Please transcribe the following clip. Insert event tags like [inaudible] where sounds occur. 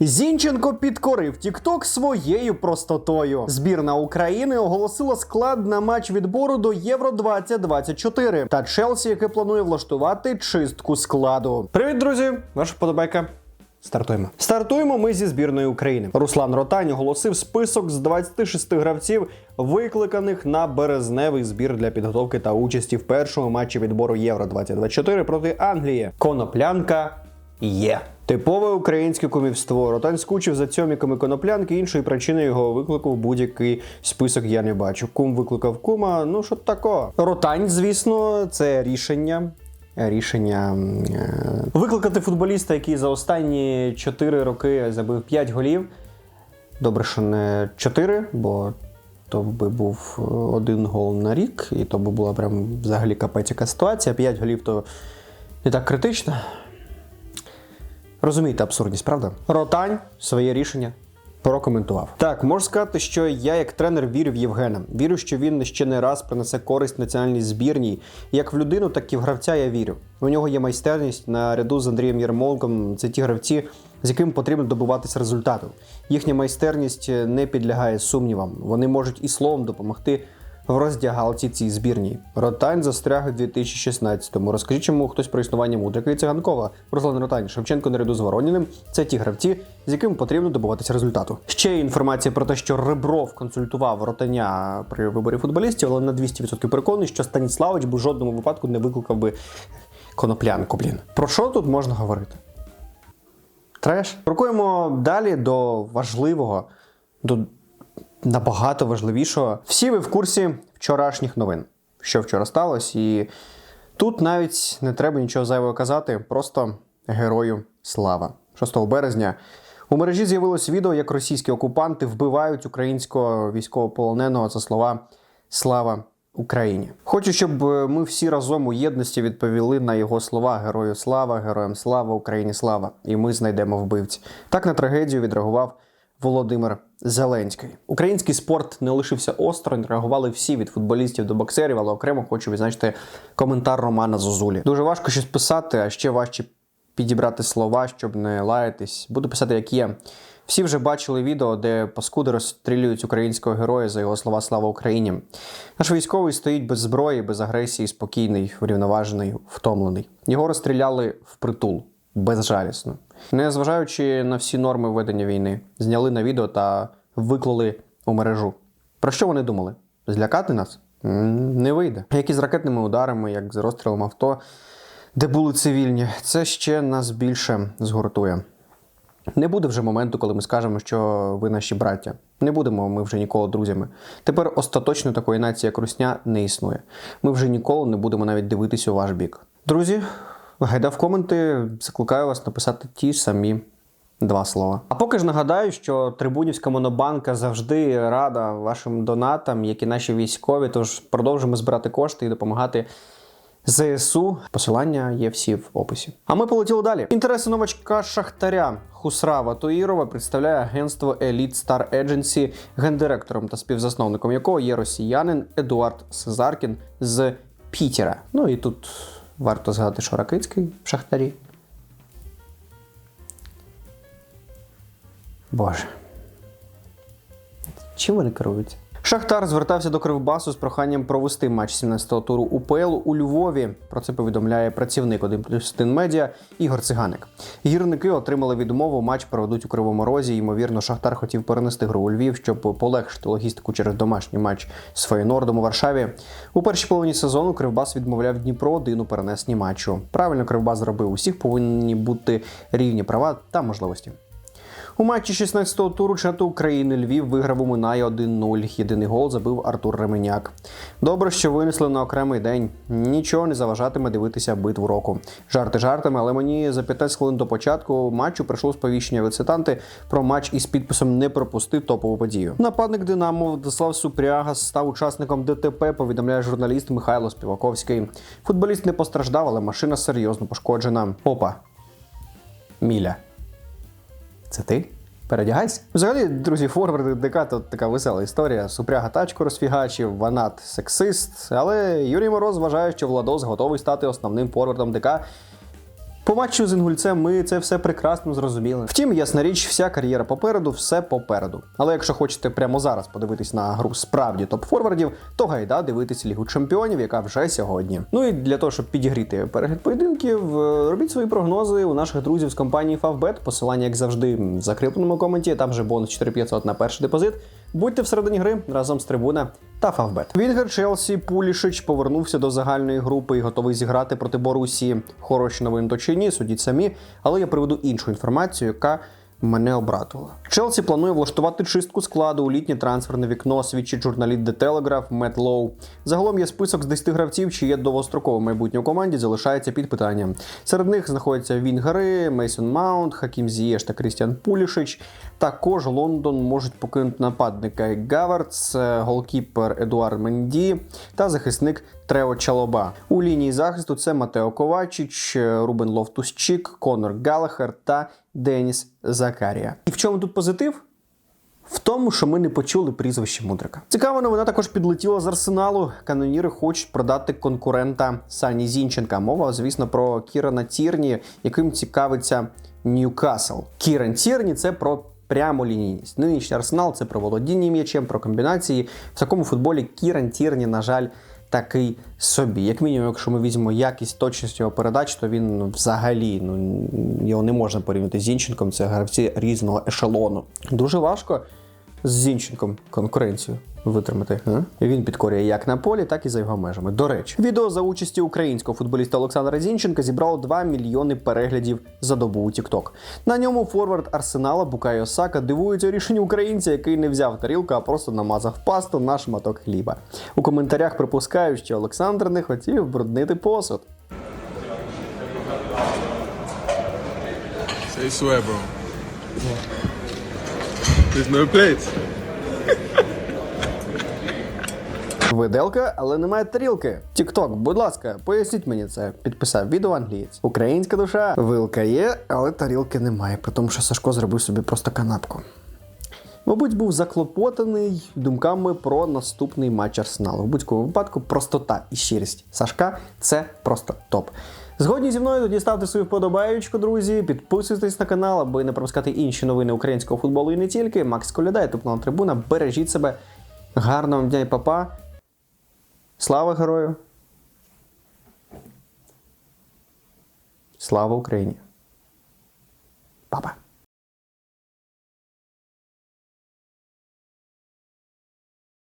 Зінченко підкорив Тікток своєю простотою. Збірна України оголосила склад на матч відбору до Євро 2024 та Челсі, яке планує влаштувати чистку складу. Привіт, друзі! Ваша подобайка. Стартуємо. Стартуємо ми зі збірної України. Руслан Ротань оголосив список з 26 гравців, викликаних на березневий збір для підготовки та участі в першому матчі відбору Євро 2024 проти Англії. Коноплянка є. Типове українське кумівство. Ротань скучив за цьоміками коноплянки. Іншої причини його виклику в будь-який список я не бачу. Кум викликав кума. Ну що тако. Ротань, звісно, це рішення. Рішення е, викликати футболіста, який за останні 4 роки забив 5 голів. Добре, що не 4, бо то би був е, один гол на рік, і то би була прям взагалі капець яка ситуація. 5 голів то не так критично. Розумієте абсурдність, правда? Ротань своє рішення прокоментував. Так, можу сказати, що я як тренер вірю в Євгена. Вірю, що він ще не раз принесе користь національній збірній. Як в людину, так і в гравця я вірю. У нього є майстерність наряду з Андрієм Єрмоленком. Це ті гравці, з якими потрібно добиватися результату. Їхня майстерність не підлягає сумнівам. Вони можуть і словом допомогти в роздягалці цій збірній. Ротань застряг у 2016-му. Розкажіть, чому хтось про існування Мудрика і Циганкова. Руслан Ротань, Шевченко наряду з Вороніним. Це ті гравці, з якими потрібно добуватися результату. Ще є інформація про те, що Ребров консультував Ротаня при виборі футболістів, але на 200% переконаний, що Станіславич би в жодному випадку не викликав би коноплянку. Блін. Про що тут можна говорити? Треш. Крокуємо далі до важливого, до набагато важливішого. Всі ви в курсі вчорашніх новин, що вчора сталося, і тут навіть не треба нічого зайвого казати, просто герою слава. 6 березня у мережі з'явилось відео, як російські окупанти вбивають українського військовополоненого за слова Слава Україні. Хочу, щоб е, ми всі разом у єдності відповіли на його слова Герою слава, героям слава, Україні слава, і ми знайдемо вбивць. Так на трагедію відреагував Володимир Зеленський. Український спорт не лишився осторонь, реагували всі від футболістів до боксерів, але окремо хочу відзначити коментар Романа Зозулі. Дуже важко щось писати, а ще важче підібрати слова, щоб не лаятись. Буду писати, як є. Всі вже бачили відео, де паскуди розстрілюють українського героя за його слова Слава Україні. Наш військовий стоїть без зброї, без агресії, спокійний, врівноважений, втомлений. Його розстріляли впритул, безжалісно. Незважаючи на всі норми ведення війни, зняли на відео та виклали у мережу. Про що вони думали? Злякати нас? Не вийде. Як із ракетними ударами, як з розстрілом авто, де були цивільні, це ще нас більше згуртує. Не буде вже моменту, коли ми скажемо, що ви наші браття. Не будемо ми вже ніколи друзями. Тепер остаточно такої нації, як Русня, не існує. Ми вже ніколи не будемо навіть дивитися у ваш бік. Друзі, гайда в коменти, закликаю вас написати ті самі два слова. А поки ж нагадаю, що Трибунівська монобанка завжди рада вашим донатам, як і наші військові. Тож продовжимо збирати кошти і допомагати ЗСУ. Посилання є всі в описі. А ми полетіли далі. Інтереси новачка Шахтаря Хусрава Туїрова представляє агентство Elite Star Agency, гендиректором та співзасновником якого є росіянин Едуард Сезаркін з Пітера. Ну і тут варто згадати, що Ракицький в Шахтарі. Боже. Чим вони керуються? Шахтар звертався до Кривбасу з проханням провести матч 17-го туру УПЛ у Львові. Про це повідомляє працівник 1 плюс 1 медіа Ігор Циганик. Гірники отримали відмову. Матч проведуть у Кривому Розі. Ймовірно, Шахтар хотів перенести гру у Львів, щоб полегшити логістику через домашній матч з Фейнордом у Варшаві. У першій половині сезону Кривбас відмовляв Дніпро один у перенесенні матчу. Правильно Кривбас зробив. Усіх повинні бути рівні права та можливості. У матчі 16-го туру чемпіонату України Львів виграв у Минає 1-0. Єдиний гол забив Артур Ременяк. Добре, що винесли на окремий день. Нічого не заважатиме дивитися битву року. Жарти жартами, але мені за 15 хвилин до початку матчу прийшло сповіщення від цитанти про матч із підписом не пропусти топову подію. Нападник Динамо Владислав Супряга став учасником ДТП. Повідомляє журналіст Михайло Співаковський. Футболіст не постраждав, але машина серйозно пошкоджена. Опа. Міля. Це ти? Передягайся. Взагалі, друзі, форварди ДК то така весела історія. Супряга тачку розфігачив, Ванат сексист. Але Юрій Мороз вважає, що Владос готовий стати основним форвардом ДК. По матчу з інгульцем ми це все прекрасно зрозуміли. Втім, ясна річ, вся кар'єра попереду, все попереду. Але якщо хочете прямо зараз подивитись на гру справді топ-форвардів, то гайда дивитись Лігу Чемпіонів, яка вже сьогодні. Ну і для того, щоб підігріти перегляд поєдинків, е, робіть свої прогнози у наших друзів з компанії Favbet. Посилання, як завжди, в закріпленому коменті. Там же бонус 4500 на перший депозит. Будьте всередині гри разом з трибуна та Фавбет. Вінгер Челсі Пулішич повернувся до загальної групи і готовий зіграти проти Борусі. Хороші новини то чи ні, судіть самі, але я приведу іншу інформацію, яка мене обратувала. Челсі планує влаштувати чистку складу у літнє трансферне вікно, свідчить журналіст The Telegraph Мет Лоу. Загалом є список з 10 гравців, чи є довгострокове майбутнє у команді, залишається під питанням. Серед них знаходяться Вінгари, Мейсон Маунт, Хакім Зієш та Крістіан Пулішич. Також Лондон можуть покинути нападника Гавардс, голкіпер Едуард Менді та захисник Трео Чалоба. У лінії захисту це Матео Ковачич, Рубен Ловтус-Чік, Конор Галахер та Деніс Закарія. І в чому тут позитив? В тому, що ми не почули прізвище Мудрика. Цікава новина також підлетіла з арсеналу. Каноніри хочуть продати конкурента Сані Зінченка. Мова, звісно, про Кірана Тірні, яким цікавиться Ньюкасл. Кіран Тірні це про прямолінійність. Нинішній арсенал це про володіння м'ячем, про комбінації. В такому футболі Кіран Тірні, на жаль, такий собі. Як мінімум, якщо ми візьмемо якість точність його передач, то він ну, взагалі ну його не можна порівняти з Зінченком. Це гравці різного ешелону. Дуже важко з Зінченком конкуренцію витримати. А? Він підкорює як на полі, так і за його межами. До речі, відео за участі українського футболіста Олександра Зінченка зібрало 2 мільйони переглядів за добу у TikTok. На ньому форвард Арсенала Букайо Сака дивується рішенню українця, який не взяв тарілку, а просто намазав пасту на шматок хліба. У коментарях припускають, що Олександр не хотів бруднити посуд. Say swear, bro. There's no plates. [laughs] Виделка, але немає тарілки. Тікток, будь ласка, поясніть мені це. Підписав відео англієць. Українська душа. Вилка є, але тарілки немає, при тому, що Сашко зробив собі просто канапку. Мабуть, був заклопотаний думками про наступний матч Арсеналу. В будь-якому випадку простота і щирість Сашка це просто топ. Згодні зі мною тоді ставте свою вподобаючку, друзі. Підписуйтесь на канал, аби не пропускати інші новини українського футболу і не тільки. Макс Коляда, ютуб канал Трибуна. Бережіть себе. Гарного дня і папа. Слава герою! Слава Україні! Папа!